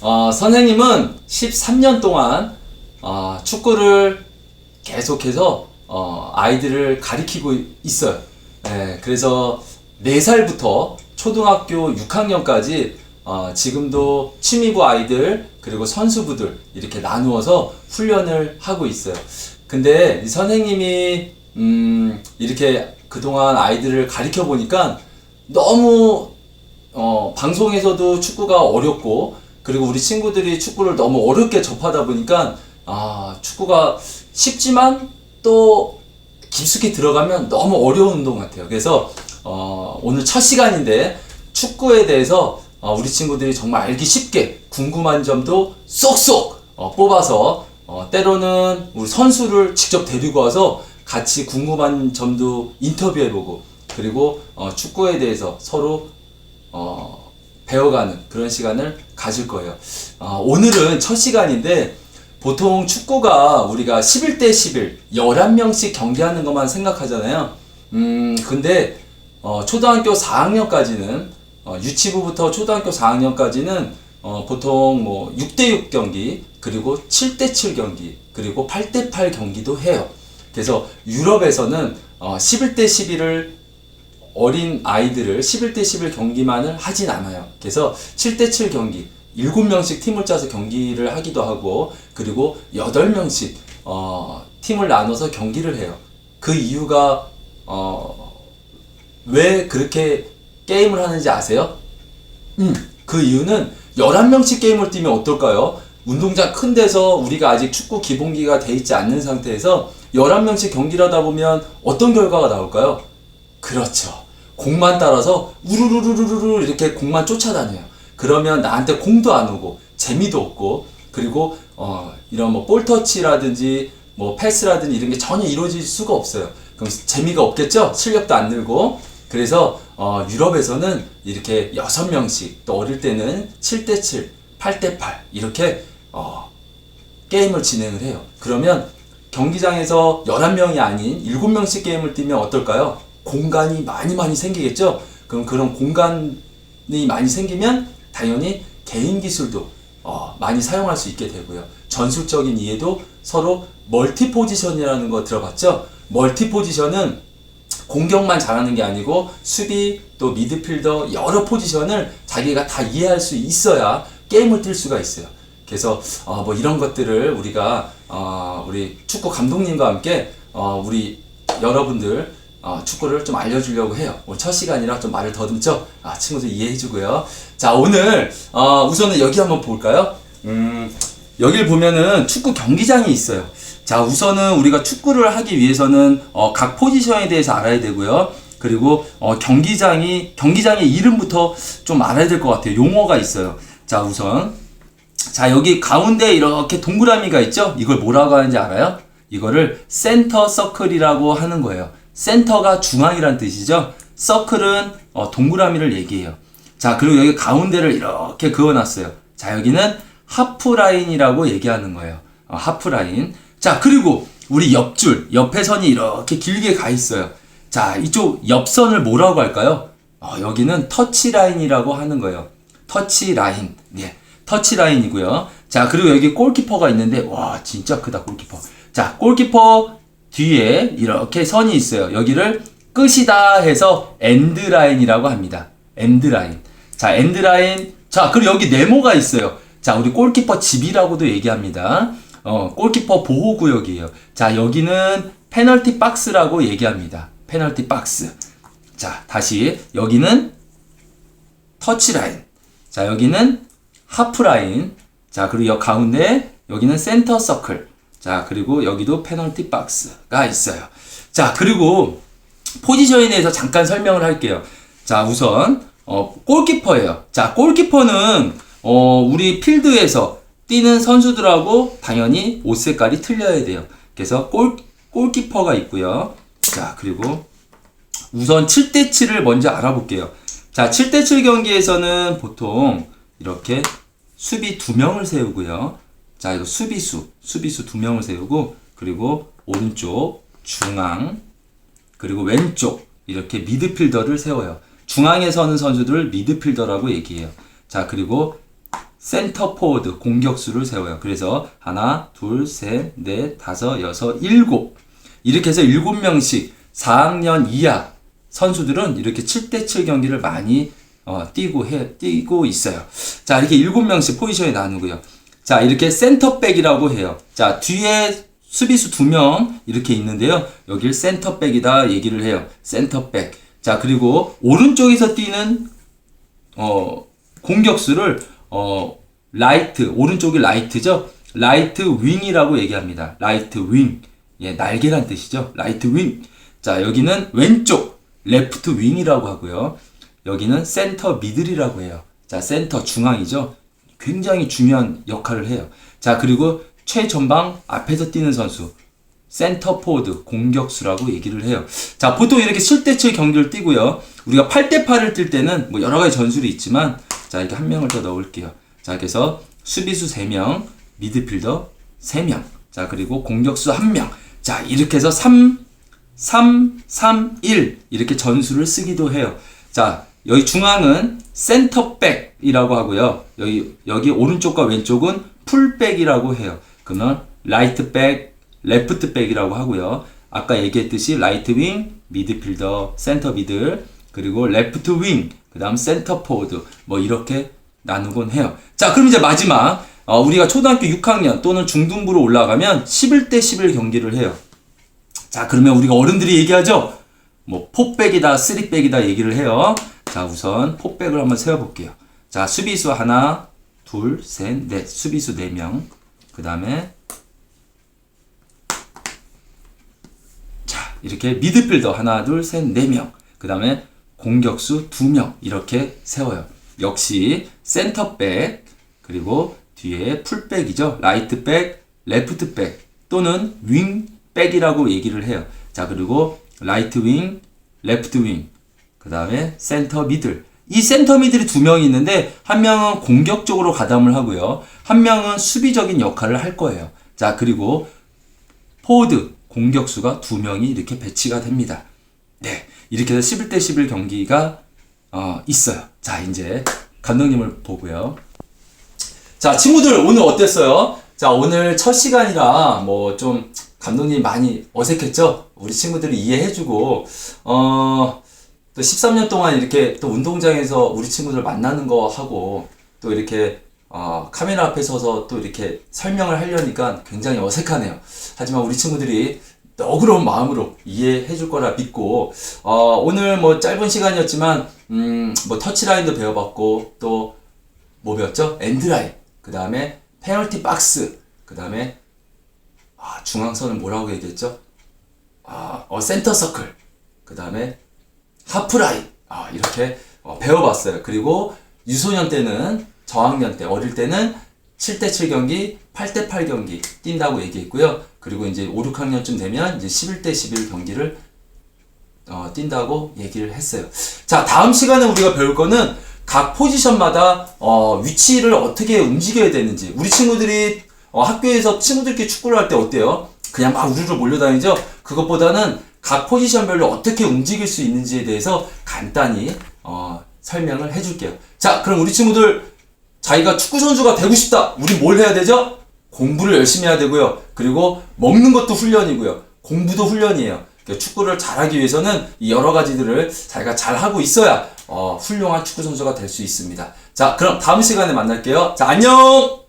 어, 선생님은 13년 동안 어, 축구를 계속해서 어, 아이들을 가리키고 있어요. 예, 그래서 4살부터 초등학교 6학년까지 어, 지금도 취미부 아이들 그리고 선수부들 이렇게 나누어서 훈련을 하고 있어요. 근데 이 선생님이 음, 이렇게 그동안 아이들을 가리켜 보니까 너무 어, 방송에서도 축구가 어렵고 그리고 우리 친구들이 축구를 너무 어렵게 접하다 보니까 아, 축구가 쉽지만 또 깊숙이 들어가면 너무 어려운 운동 같아요. 그래서 어, 오늘 첫 시간인데 축구에 대해서 어, 우리 친구들이 정말 알기 쉽게 궁금한 점도 쏙쏙 어, 뽑아서 어, 때로는 우리 선수를 직접 데리고 와서 같이 궁금한 점도 인터뷰해보고 그리고 어, 축구에 대해서 서로 어, 배워가는 그런 시간을 가질 거예요. 어, 오늘은 첫 시간인데 보통 축구가 우리가 11대 11, 11명씩 경기하는 것만 생각하잖아요. 음, 근데 어, 초등학교 4학년까지는 어, 유치부부터 초등학교 4학년까지는 어, 보통 뭐 6대6 경기, 그리고 7대7 경기, 그리고 8대8 경기도 해요. 그래서 유럽에서는 어, 11대 11을 어린 아이들을 11대 11 경기만을 하진 않아요. 그래서 7대 7 경기, 7명씩 팀을 짜서 경기를 하기도 하고, 그리고 8명씩, 어, 팀을 나눠서 경기를 해요. 그 이유가, 어, 왜 그렇게 게임을 하는지 아세요? 음, 그 이유는 11명씩 게임을 뛰면 어떨까요? 운동장 큰 데서 우리가 아직 축구 기본기가 돼 있지 않는 상태에서 11명씩 경기를 하다 보면 어떤 결과가 나올까요? 그렇죠. 공만 따라서 우르르르르르 이렇게 공만 쫓아다녀요. 그러면 나한테 공도 안 오고 재미도 없고 그리고 어 이런 뭐 볼터치라든지 뭐 패스라든지 이런 게 전혀 이루어질 수가 없어요. 그럼 재미가 없겠죠? 실력도 안 늘고 그래서 어 유럽에서는 이렇게 여섯 명씩 또 어릴 때는 7대 7, 8대 8 이렇게 어 게임을 진행을 해요. 그러면 경기장에서 11명이 아닌 7명씩 게임을 뛰면 어떨까요? 공간이 많이 많이 생기겠죠? 그럼 그런 공간이 많이 생기면 당연히 개인 기술도 어, 많이 사용할 수 있게 되고요. 전술적인 이해도 서로 멀티 포지션이라는 거 들어봤죠? 멀티 포지션은 공격만 잘하는 게 아니고 수비 또 미드필더 여러 포지션을 자기가 다 이해할 수 있어야 게임을 뛸 수가 있어요. 그래서 어, 뭐 이런 것들을 우리가 어, 우리 축구 감독님과 함께 어, 우리 여러분들 어, 축구를 좀 알려주려고 해요. 오늘 첫 시간이라 좀 말을 더듬죠? 아, 친구들 이해해주고요. 자, 오늘, 어, 우선은 여기 한번 볼까요? 음, 여기를 보면은 축구 경기장이 있어요. 자, 우선은 우리가 축구를 하기 위해서는, 어, 각 포지션에 대해서 알아야 되고요. 그리고, 어, 경기장이, 경기장의 이름부터 좀 알아야 될 것 같아요. 용어가 있어요. 자, 우선. 자, 여기 가운데 이렇게 동그라미가 있죠? 이걸 뭐라고 하는지 알아요? 이거를 센터 서클이라고 하는 거예요. 센터가 중앙이란 뜻이죠. 서클은 어, 동그라미를 얘기해요. 자, 그리고 여기 가운데를 이렇게 그어놨어요. 자, 여기는 하프라인이라고 얘기하는 거예요. 어, 하프라인. 자, 그리고 우리 옆줄, 옆에 선이 이렇게 길게 가 있어요. 자, 이쪽 옆선을 뭐라고 할까요? 어, 여기는 터치라인이라고 하는 거예요. 터치라인. 네. 터치라인이고요. 자, 그리고 여기 골키퍼가 있는데, 와, 진짜 크다, 골키퍼. 자, 골키퍼 뒤에 이렇게 선이 있어요. 여기를 끝이다 해서 엔드 라인이라고 합니다. 엔드 라인. 자, 엔드 라인. 자, 그리고 여기 네모가 있어요. 자, 우리 골키퍼 집이라고도 얘기합니다. 어, 골키퍼 보호 구역이에요. 자, 여기는 페널티 박스라고 얘기합니다. 페널티 박스. 자, 다시. 여기는 터치 라인. 자, 여기는 하프 라인. 자, 그리고 여 가운데 여기는 센터 서클. 자, 그리고 여기도 페널티 박스가 있어요. 자, 그리고 포지션에 대해서 잠깐 설명을 할게요. 자, 우선 어, 골키퍼예요. 자, 골키퍼는 어, 우리 필드에서 뛰는 선수들하고 당연히 옷 색깔이 틀려야 돼요. 그래서 골 골키퍼가 있고요. 자, 그리고 우선 7대 7을 먼저 알아볼게요. 자, 7대 7 경기에서는 보통 이렇게 수비 두 명을 세우고요. 자, 이거 수비수, 수비수 두 명을 세우고, 그리고 오른쪽, 중앙, 그리고 왼쪽, 이렇게 미드필더를 세워요. 중앙에 서는 선수들을 미드필더라고 얘기해요. 자, 그리고 센터 포워드 공격수를 세워요. 그래서 하나, 둘, 셋, 넷, 다섯, 여섯, 일곱 이렇게 해서 일곱 명씩 4학년 이하 선수들은 이렇게 7대7 경기를 많이 어, 뛰고 해 뛰고 있어요. 자 이렇게 일곱 명씩 포지션에 나누고요. 자 이렇게 센터백이라고 해요. 자 뒤에 수비수 두 명 이렇게 있는데요. 여길 센터백이다 얘기를 해요. 센터백. 자 그리고 오른쪽에서 뛰는 어, 공격수를 어, 라이트 오른쪽이 라이트죠. 라이트 윙이라고 얘기합니다. 라이트 윙. 예, 날개란 뜻이죠. 라이트 윙. 자, 여기는 왼쪽 레프트 윙이라고 하고요. 여기는 센터 미들이라고 해요. 자, 센터 중앙이죠. 굉장히 중요한 역할을 해요. 자, 그리고 최전방 앞에서 뛰는 선수 센터 포워드 공격수라고 얘기를 해요. 자, 보통 이렇게 7대7 경기를 뛰고요. 우리가 8대8을 뛸 때는 뭐 여러 가지 전술이 있지만 자, 이렇게 한 명을 더 넣을게요. 자, 그래서 수비수 3명, 미드필더 3명. 자, 그리고 공격수 1명. 자, 이렇게 해서 3 3 3 1 이렇게 전술을 쓰기도 해요. 자, 여기 중앙은 센터백이라고 하고요. 여기 여기 오른쪽과 왼쪽은 풀백이라고 해요. 그러면 라이트백, 레프트백이라고 하고요. 아까 얘기했듯이 라이트 윙, 미드필더, 센터 미들, 그리고 레프트 윙, 그 다음 센터 포워드 뭐 이렇게 나누곤 해요. 자, 그럼 이제 마지막 어, 우리가 초등학교 6학년 또는 중등부로 올라가면 11대 11 경기를 해요. 자, 그러면 우리가 어른들이 얘기하죠? 뭐, 포백이다, 쓰리백이다 얘기를 해요. 자, 우선 포백을 한번 세워볼게요. 자, 수비수 하나, 둘, 셋, 넷. 수비수 네 명. 그 다음에, 자, 이렇게 미드필더 하나, 둘, 셋, 네 명. 그 다음에 공격수 두 명. 이렇게 세워요. 역시 센터백, 그리고 뒤에 풀백이죠. 라이트백, 레프트백 또는 윙백이라고 얘기를 해요. 자, 그리고 라이트 윙, 레프트 윙, 그 다음에 센터 미들. 이 센터 미들이 두 명이 있는데 한 명은 공격적으로 가담을 하고요. 한 명은 수비적인 역할을 할 거예요. 자, 그리고 포워드 공격수가 두 명이 이렇게 배치가 됩니다. 네. 이렇게 해서 11대 11 경기가 어, 있어요. 자, 이제 감독님을 보고요. 자, 친구들 오늘 어땠어요? 자, 오늘 첫 시간이라 뭐 좀 감독님 많이 어색했죠? 우리 친구들이 이해해주고, 어, 또 13년 동안 이렇게 또 운동장에서 우리 친구들 만나는 거 하고, 또 이렇게, 어, 카메라 앞에 서서 또 이렇게 설명을 하려니까 굉장히 어색하네요. 하지만 우리 친구들이 너그러운 마음으로 이해해 줄 거라 믿고, 어, 오늘 뭐 짧은 시간이었지만, 음, 뭐 터치라인도 배워봤고, 또, 뭐 배웠죠? 엔드라인. 그 다음에 페널티 박스. 그 다음에 아, 중앙선을 뭐라고 얘기했죠? 아, 어, 센터 서클. 그 다음에 하프라인. 아, 이렇게 어, 배워봤어요. 그리고 유소년 때는 저학년 때, 어릴 때는 7대7 경기, 8대8 경기 뛴다고 얘기했고요. 그리고 이제 5, 6학년쯤 되면 이제 11대 11 경기를 어, 뛴다고 얘기를 했어요. 자, 다음 시간에 우리가 배울 거는 각 포지션마다 어, 위치를 어떻게 움직여야 되는지. 우리 친구들이 어, 학교에서 친구들끼리 축구를 할 때 어때요? 그냥 막 우르르 몰려다니죠? 그것보다는 각 포지션별로 어떻게 움직일 수 있는지에 대해서 간단히 어, 설명을 해줄게요. 자, 그럼 우리 친구들 자기가 축구 선수가 되고 싶다. 우리 뭘 해야 되죠? 공부를 열심히 해야 되고요. 그리고 먹는 것도 훈련이고요. 공부도 훈련이에요. 그러니까 축구를 잘하기 위해서는 이 여러 가지들을 자기가 잘 하고 있어야 어, 훌륭한 축구 선수가 될 수 있습니다. 자, 그럼 다음 시간에 만날게요. 자, 안녕!